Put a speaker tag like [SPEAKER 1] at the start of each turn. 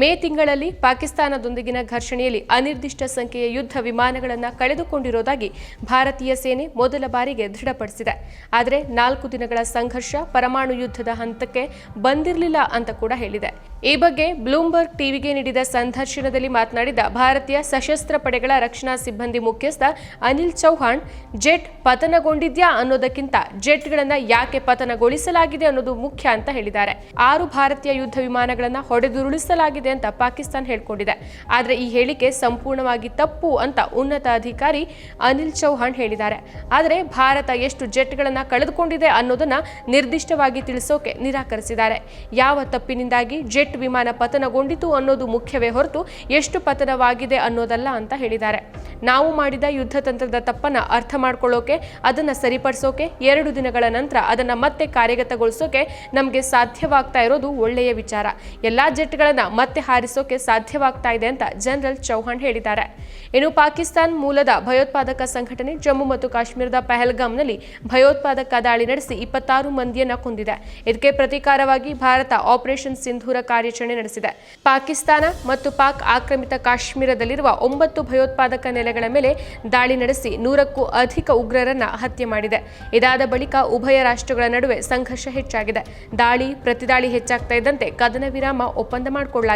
[SPEAKER 1] ಮೇ ತಿಂಗಳಲ್ಲಿ ಪಾಕಿಸ್ತಾನದೊಂದಿಗಿನ ಘರ್ಷಣೆಯಲ್ಲಿ ಅನಿರ್ದಿಷ್ಟ ಸಂಖ್ಯೆಯ ಯುದ್ಧ ವಿಮಾನಗಳನ್ನು ಕಳೆದುಕೊಂಡಿರುವುದಾಗಿ ಭಾರತೀಯ ಸೇನೆ ಮೊದಲ ಬಾರಿಗೆ ದೃಢಪಡಿಸಿದೆ. ಆದರೆ ನಾಲ್ಕು ದಿನಗಳ ಸಂಘರ್ಷ ಪರಮಾಣು ಯುದ್ಧದ ಹಂತಕ್ಕೆ ಬಂದಿರಲಿಲ್ಲ ಅಂತ ಕೂಡ ಹೇಳಿದೆ. ಈ ಬಗ್ಗೆ ಬ್ಲೂಮ್ಬರ್ಗ್ ಟಿವಿಗೆ ನೀಡಿದ ಸಂದರ್ಶನದಲ್ಲಿ ಮಾತನಾಡಿದ ಭಾರತೀಯ ಸಶಸ್ತ್ರ ಪಡೆಗಳ ರಕ್ಷಣಾ ಸಿಬ್ಬಂದಿ ಮುಖ್ಯಸ್ಥ ಅನಿಲ್ ಚೌಹಾಣ್, ಜೆಟ್ ಪತನಗೊಂಡಿದ್ಯಾ ಅನ್ನೋದಕ್ಕಿಂತ ಜೆಟ್ಗಳನ್ನು ಯಾಕೆ ಪತನಗೊಳಿಸಲಾಗಿದೆ ಅನ್ನೋದು ಮುಖ್ಯ ಅಂತ ಹೇಳಿದ್ದಾರೆ. ಆರು ಭಾರತೀಯ ಯುದ್ಧ ವಿಮಾನಗಳನ್ನು ಹೊಡೆದುರುಳಿಸಲಾಗಿದೆ ಅಂತ ಪಾಕಿಸ್ತಾನ ಹೇಳ್ಕೊಂಡಿದೆ. ಆದರೆ ಈ ಹೇಳಿಕೆ ಸಂಪೂರ್ಣವಾಗಿ ತಪ್ಪು ಅಂತ ಉನ್ನತ ಅಧಿಕಾರಿ ಅನಿಲ್ ಚೌಹಾಣ್ ಹೇಳಿದ್ದಾರೆ. ಆದರೆ ಭಾರತ ಎಷ್ಟು ಜೆಟ್ಗಳನ್ನು ಕಳೆದುಕೊಂಡಿದೆ ಅನ್ನೋದನ್ನ ನಿರ್ದಿಷ್ಟವಾಗಿ ತಿಳಿಸೋಕೆ ನಿರಾಕರಿಸಿದ್ದಾರೆ. ಯಾವ ತಪ್ಪಿನಿಂದಾಗಿ ಜೆಟ್ ವಿಮಾನ ಪತನಗೊಂಡಿತು ಅನ್ನೋದು ಮುಖ್ಯವೇ ಹೊರತು ಎಷ್ಟು ಪತನವಾಗಿದೆ ಅನ್ನೋದಲ್ಲ ಅಂತ ಹೇಳಿದ್ದಾರೆ. ನಾವು ಮಾಡಿದ ಯುದ್ಧ ತಂತ್ರದ ತಪ್ಪನ್ನ ಅರ್ಥ ಮಾಡ್ಕೊಳ್ಳೋಕೆ, ಅದನ್ನ ಸರಿಪಡಿಸೋಕೆ, ಎರಡು ದಿನಗಳ ನಂತರ ಅದನ್ನ ಮತ್ತೆ ಕಾರ್ಯಗತಗೊಳಿಸೋಕೆ ನಮಗೆ ಸಾಧ್ಯವಾಗ್ತಾ ಇರೋದು ಒಳ್ಳೆಯ ವಿಚಾರ. ಎಲ್ಲಾ ಜೆಟ್ಗಳನ್ನು ಮತ್ತೆ ಹಾರಿಸೋಕೆ ಸಾಧ್ಯವಾಗ್ತಾ ಇದೆ ಅಂತ ಜನರಲ್ ಚೌಹಾಣ್ ಹೇಳಿದ್ದಾರೆ. ಇನ್ನು ಪಾಕಿಸ್ತಾನ್ ಮೂಲದ ಭಯೋತ್ಪಾದಕ ಸಂಘಟನೆ ಜಮ್ಮು ಮತ್ತು ಕಾಶ್ಮೀರದ ಪೆಹಲ್ಗಾಮ್ನಲ್ಲಿ ಭಯೋತ್ಪಾದಕ ದಾಳಿ ನಡೆಸಿ ಇಪ್ಪತ್ತಾರು ಮಂದಿಯನ್ನ ಕೊಂದಿದೆ. ಇದಕ್ಕೆ ಪ್ರತೀಕಾರವಾಗಿ ಭಾರತ ಆಪರೇಷನ್ ಸಿಂಧೂರ ಕಾರ್ಯಾಚರಣೆ ನಡೆಸಿದೆ. ಪಾಕಿಸ್ತಾನ ಮತ್ತು ಪಾಕ್ ಆಕ್ರಮಿತ ಕಾಶ್ಮೀರದಲ್ಲಿರುವ ಒಂಬತ್ತು ಭಯೋತ್ಪಾದಕ ನೆಲೆಗಳ ಮೇಲೆ ದಾಳಿ ನಡೆಸಿ ನೂರಕ್ಕೂ ಅಧಿಕ ಉಗ್ರರನ್ನ ಹತ್ಯೆ ಮಾಡಿದೆ. ಇದಾದ ಬಳಿಕ ಉಭಯ ರಾಷ್ಟ್ರಗಳ ನಡುವೆ ಸಂಘರ್ಷ ಹೆಚ್ಚಾಗಿದೆ. ದಾಳಿ, ಪ್ರತಿದಾಳಿ ಹೆಚ್ಚಾಗ್ತಾ ಇದ್ದಂತೆ ಕದನ ವಿರಾಮ ಒಪ್ಪಂದ ಮಾಡಿಕೊಳ್ಳಲಾಗಿದೆ